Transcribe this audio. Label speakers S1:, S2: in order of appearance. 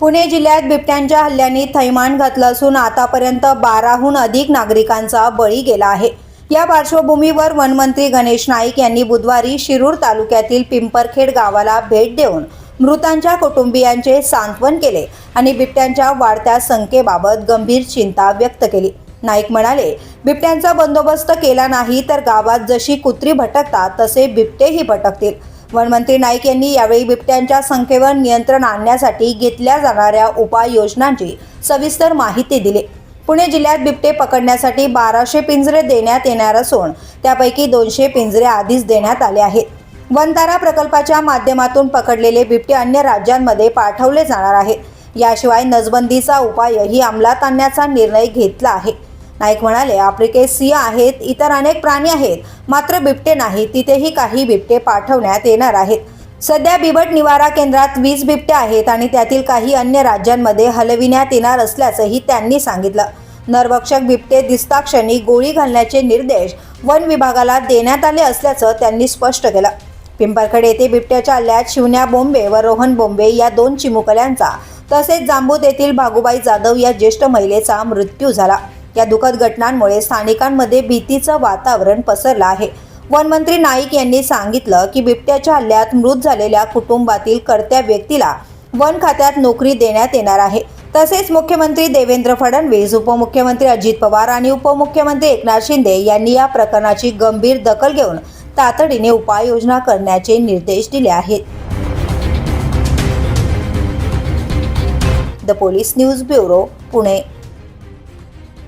S1: पुणे जिल्ह्यात बिबट्यांच्या हल्ल्याने थैमान घातलं असून आतापर्यंत बाराहून अधिक नागरिकांचा बळी गेला आहे. या पार्श्वभूमीवर वनमंत्री गणेश नाईक यांनी बुधवारी शिरूर तालुक्यातील पिंपरखेड गावाला भेट देऊन मृतांच्या कुटुंबियांचे सांत्वन केले आणि बिबट्यांच्या वाढत्या संख्येबाबत गंभीर चिंता व्यक्त केली. नाईक म्हणाले बिबट्यांचा बंदोबस्त केला नाही तर गावात जशी कुत्री भटकतात तसे बिबटेही भटकतील. वनमंत्री नाईक यांनी यावेळी बिबट्यांच्या संख्येवर नियंत्रण आणण्यासाठी घेतल्या जाणाऱ्या उपाययोजनांची सविस्तर माहिती दिली. पुणे जिल्ह्यात बिबटे पकडण्यासाठी बाराशे पिंजरे देण्यात येणार असून त्यापैकी दोनशे पिंजरे आधीच देण्यात आले आहेत. वनतारा प्रकल्पाच्या माध्यमातून पकडलेले बिबटे अन्य राज्यांमध्ये पाठवले जाणार आहेत. याशिवाय नसबंदीचा उपायही अंमलात आणण्याचा निर्णय घेतला आहे. नाईक म्हणाले आफ्रिकेत सिंह आहेत इतर अनेक प्राणी आहेत. मात्र बिबटे नाही तिथेही काही बिबटे पाठवण्यात येणार आहेत. सध्या बिबट निवारा केंद्रात वीस बिबटे आहेत आणि त्यातील काही अन्य राज्यांमध्ये हलविण्यात येणार असल्याचंही त्यांनी सांगितलं. नरभक्षक बिबटे दिसताक्षणी गोळी घालण्याचे निर्देश वन विभागाला देण्यात आले असल्याचं त्यांनी स्पष्ट केलं. पिंपरखेड येथे बिबट्याच्या हल्ल्यात शिवण्या बोंबे व रोहन बोंबे या दोन चिमुकल्यांचा तसेच जांबूत येथील भागुबाई जाधव या ज्येष्ठ महिलेचा मृत्यू झाला. या दुःखद घटनांमुळे स्थानिकांमध्ये भीतीचं वातावरण पसरलं आहे. वनमंत्री नाईक यांनी सांगितलं की बिबट्याच्या हल्ल्यात मृत झालेल्या कुटुंबातील कर्त्या व्यक्तीला वन खात्यात नोकरी देण्यात येणार आहे. तसेच मुख्यमंत्री देवेंद्र फडणवीस उपमुख्यमंत्री अजित पवार आणि उपमुख्यमंत्री एकनाथ शिंदे यांनी या प्रकरणाची गंभीर दखल घेऊन तातडीने उपाययोजना करण्याचे निर्देश दिले आहेत. The police news bureau Pune.